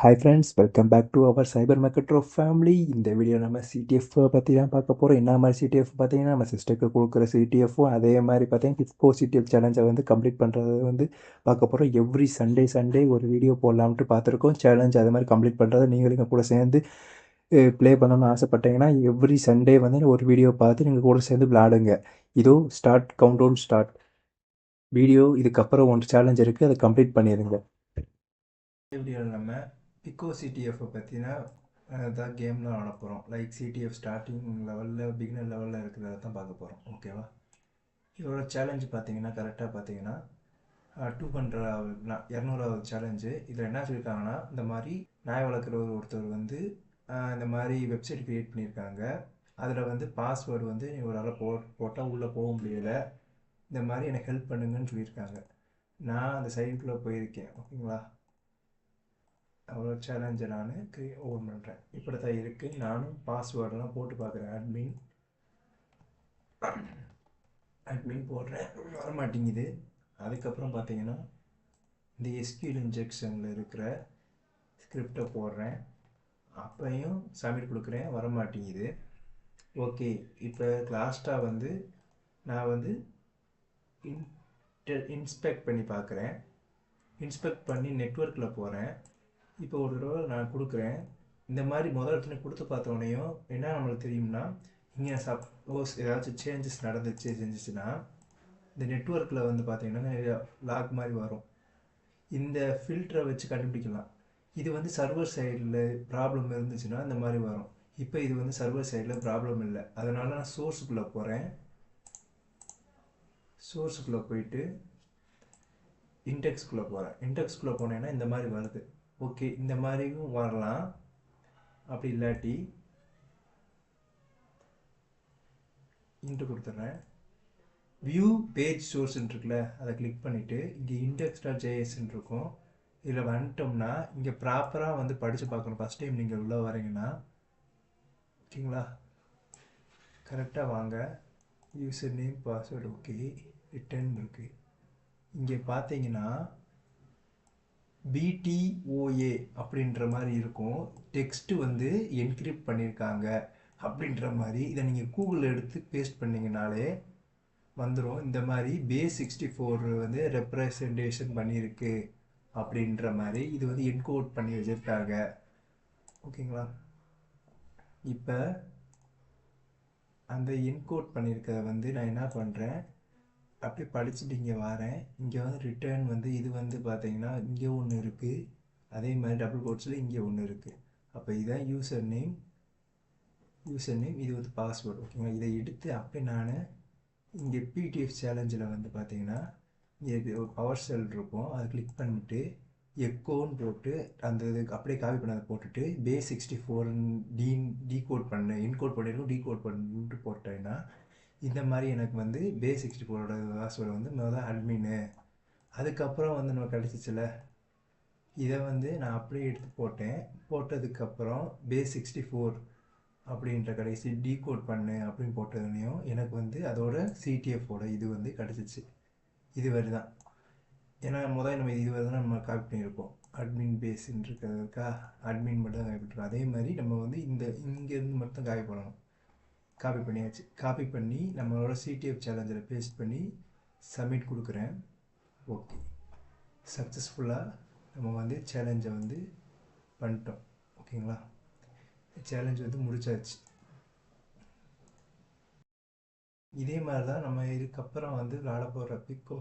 Hi friends welcome back to our cyber mechatro family இந்த video நம்ம CTF பற்றி தான் பார்க்க போகிறோம் என்ன மாதிரி சிடிஎஃப் பார்த்தீங்கன்னா நம்ம சிஸ்டருக்கு கொடுக்குற சிடிஎஃப்பும் அதே மாதிரி பார்த்தீங்கன்னா கிஃப்கோ சிடிஎஃப் சேலஞ்சை வந்து கம்ப்ளீட் பண்ணுறது வந்து பார்க்க போகிறோம் எவ்ரி சண்டே சண்டே ஒரு வீடியோ போடலாம்ட்டு பார்த்துருக்கோம். சேலஞ்ச் அது மாதிரி கம்ப்ளீட் பண்ணுறதை நீங்களும் எங்கள் கூட சேர்ந்து ப்ளே பண்ணணும்னு ஆசைப்பட்டீங்கன்னா எவ்ரி சண்டே வந்து ஒரு வீடியோ பார்த்து நீங்கள் கூட சேர்ந்து விளாடுங்க இதோ ஸ்டார்ட் கவுண்டவுன் ஸ்டார்ட் வீடியோ இதுக்கப்புறம் ஒன்று சேலஞ்ச் இருக்குது அதை கம்ப்ளீட் பண்ணிடுங்க. வீடியோவில் நம்ம பிக்கோ சிடிஎஃப்பை பற்றினா தான் கேம்லாம் ஆட போகிறோம் லைக் சிடிஎஃப் ஸ்டார்டிங் லெவலில் பிகினர் லெவலில் இருக்கிறத தான் பார்க்க போகிறோம் ஓகேவா இதோட சேலஞ்சு பார்த்தீங்கன்னா கரெக்டாக பார்த்தீங்கன்னா டூ ஹண்ட்ரட் இரநூறாவது சேலஞ்சு இதில் என்ன சொல்லியிருக்காங்கன்னா இந்த மாதிரி நாய் வளர்க்குற ஒருத்தர் வந்து இந்த மாதிரி வெப்சைட் க்ரியேட் பண்ணியிருக்காங்க. அதில் வந்து பாஸ்வேர்டு வந்து நீ ஒரு போ போட்டால் உள்ளே போக முடியல. இந்த மாதிரி எனக்கு ஹெல்ப் பண்ணுங்கன்னு சொல்லியிருக்காங்க. நான் அந்த சைட்டுக்குள்ளே போயிருக்கேன் ஓகேங்களா? அவ்வளோ சேலஞ்சை நான் ஓன் பண்ணுறேன் இப்படி தான் இருக்குது நானும் பாஸ்வேர்டெல்லாம் போட்டு பார்க்குறேன். அட்மின் அட்மின் போடுறேன். வர மாட்டேங்குது. அதுக்கப்புறம் பார்த்தீங்கன்னா இந்த எஸ்கியூல் இன்ஜெக்ஷனில் இருக்கிற ஸ்கிரிப்டை போடுறேன். அப்பையும் சப்மிட் கொடுக்குறேன். வர மாட்டேங்குது. ஓகே. இப்போ லாஸ்ட்டாக வந்து நான் வந்து இன்டர் இன்ஸ்பெக்ட் பண்ணி பார்க்குறேன் இன்ஸ்பெக்ட் பண்ணி நெட்ஒர்க்கில் போகிறேன் இப்போ ஒரு தடவை நான் கொடுக்குறேன். இந்த மாதிரி முதல் இடத்துல கொடுத்து பார்த்தோடனையும் என்ன நம்மளுக்கு தெரியும்னா இங்கே சப்போஸ் ஏதாச்சும் சேஞ்சஸ் நடந்துச்சு செஞ்சிச்சுன்னா இந்த நெட்ஒர்க்கில் வந்து பார்த்தீங்கன்னா நிறைய லாக் மாதிரி வரும். இந்த ஃபில்டரை வச்சு கண்டுபிடிக்கலாம். இது வந்து சர்வர் சைடில் ப்ராப்ளம் இருந்துச்சுன்னா இந்த மாதிரி வரும். இப்போ இது வந்து சர்வர் சைடில் ப்ராப்ளம் இல்லை. அதனால் நான் சோர்ஸுக்குள்ளே போகிறேன் சோர்ஸுக்குள்ளே போயிட்டு இன்டெக்ஸ்குள்ளே போகிறேன் இன்டெக்ஸ்குள்ளே போனேன்னா இந்த மாதிரி வருது. ஓகே இந்த மாதிரியும் வரலாம். அப்படி இல்லாட்டி இன்ட்டு கொடுத்துட்றேன் வியூ பேஜ் சோர்ஸ்ன்னு இருக்குல்ல அதை கிளிக் பண்ணிவிட்டு இங்கே இண்டெக்ஸ் டாட் ஜேஎஸ்ன்னு இருக்கும். இதில் வந்துட்டோம்னா இங்கே ப்ராப்பராக வந்து படித்து பார்க்கணும். ஃபஸ்ட் டைம் நீங்கள் உள்ளே வரீங்கன்னா ஓகேங்களா கரெக்டாக வாங்க. User name password okay return இருக்குது இங்கே பார்த்தீங்கன்னா பிடிஓஏ அப்படின்ற மாதிரி இருக்கும். டெக்ஸ்ட்டு வந்து என்கிரிப்ட் பண்ணியிருக்காங்க அப்படின்ற மாதிரி. இதை நீங்கள் கூகுளில் எடுத்து பேஸ்ட் பண்ணிங்கனாலே வந்துடும் இந்த மாதிரி பே சிக்ஸ்டி ஃபோர் வந்து ரெப்ரசன்டேஷன் பண்ணியிருக்கு அப்படின்ற மாதிரி. இது வந்து என்கோட் பண்ணி வச்சுருக்காங்க. ஓகேங்களா இப்போ அந்த என்கோட் பண்ணியிருக்கிறத வந்து நான் என்ன பண்ணுறேன் அப்படியே படிச்சுட்டு இங்கே வரேன். இங்கே வந்து ரிட்டர்ன் வந்து இது வந்து பார்த்தீங்கன்னா இங்கே ஒன்று இருக்குது அதே மாதிரி டபுள் கோட்ஸில் இங்கே ஒன்று இருக்குது அப்போ இதுதான் யூசர் நேம் யூசர் நேம் இது வந்து பாஸ்வேர்டு ஓகேங்களா இதை எடுத்து அப்படியே நான் இங்கே பிடிஎஃப் சேலஞ்சில் வந்து பார்த்தீங்கன்னா இங்கே ஒரு பவர் செல் இருக்கும். அதை கிளிக் பண்ணிவிட்டு எக்கோன்னு போட்டு அந்த இதுக்கு அப்படியே காப்பி பண்ணதை போட்டுட்டு பே சிக்ஸ்டி ஃபோர்னு டீ டீகோட் பண்ண இன்கோட் பண்ணிருக்கோம் டீகோட் பண்ணிட்டு போட்டேன்னா இந்த மாதிரி எனக்கு வந்து பே சிக்ஸ்டி ஃபோரோட பாஸ்வேர்டு வந்து முதல் அட்மின்னு அதுக்கப்புறம் வந்து நம்ம கிடச்சிச்சில்ல. இதை வந்து நான் அப்படியே எடுத்து போட்டேன். போட்டதுக்கப்புறம் பே சிக்ஸ்டி ஃபோர் அப்படின்ற கடைசி டீகோட் பண்ணு அப்படின்னு போட்டதுனையும் எனக்கு வந்து அதோட சிடிஎஃபோட இது வந்து கிடச்சிச்சு. இது வரை தான் ஏன்னா முதல் நம்ம இது வரை தான் நம்ம காப்பி பண்ணியிருப்போம். அட்மின் பேஸ்ன்னு இருக்கிறதுக்கா அட்மின் மட்டும் தான் காப்பி பண்ணிருக்கோம் அதே மாதிரி நம்ம வந்து இந்த இங்கேருந்து மட்டும் காப்பி பண்ணணும். காப்பி பண்ணியாச்சு. காப்பி பண்ணி நம்மளோட சிடிஎஃப் சேலஞ்சில் பேஸ்ட் பண்ணி சப்மிட் கொடுக்குறேன். ஓகே சக்ஸஸ்ஃபுல்லாக நம்ம வந்து சேலஞ்சை வந்து பண்ணிட்டோம். ஓகேங்களா? சேலஞ்ச் வந்து முடிச்சாச்சு. இதே மாதிரி தான் நம்ம இதுக்கப்புறம் வந்து விளாட போகிற பிக்கோ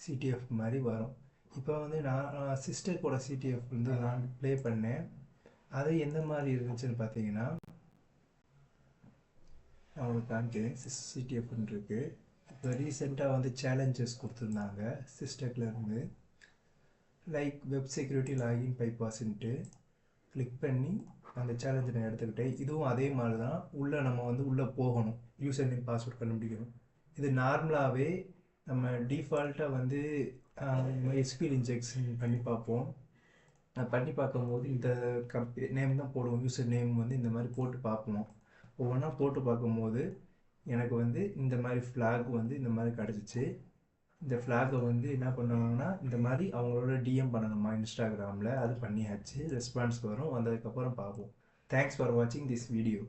சிடிஎஃப் மாதிரி வரும். இப்போ வந்து நான் சிஸ்டர் கூட சிடிஎஃப் வந்து நான் ப்ளே பண்ணேன். அது எந்த மாதிரி இருந்துச்சுன்னு பார்த்தீங்கன்னா நான் உங்களுக்கு காமிக்கிறேன். சிடிஎஃப்னு இருக்குது இப்போ ரீசெண்டாக வந்து சேலஞ்சஸ் கொடுத்துருந்தாங்க சிஸ்டத்தில் இருந்து. லைக் வெப் செக்யூரிட்டி லாகின் பைபாஸ்ன்ட்டு கிளிக் பண்ணி அந்த சேலஞ்சை நான் எடுத்துக்கிட்டேன். இதுவும் அதே மாதிரி தான் உள்ளே நம்ம வந்து உள்ளே போகணும். யூசர் நேம் பாஸ்வேர்ட் கண்டுபிடிக்கணும். இது நார்மலாகவே நம்ம டிஃபால்ட்டாக வந்து எஸ்கியூல் இன்ஜெக்ஷன் பண்ணி பார்ப்போம். நான் பண்ணி பார்க்கும்போது இந்த கம்பெனி நேம் தான் போடுவோம். யூசர் நேம் வந்து இந்த மாதிரி போட்டு பார்ப்போம். ஒவ்வொன்றா போட்டு பார்க்கும்போது எனக்கு வந்து இந்த மாதிரி ஃப்ளாக் வந்து இந்த மாதிரி கிடச்சிச்சு. இந்த ஃப்ளாகை வந்து என்ன பண்ணுவாங்கன்னா இந்த மாதிரி அவங்களோட டிஎம் பண்ணணுமா இன்ஸ்டாகிராமில் அது பண்ணியாச்சு. ரெஸ்பான்ஸ் வரும். வந்ததுக்கப்புறம் பார்ப்போம். தேங்க்ஸ் ஃபார் வாட்சிங் திஸ் வீடியோ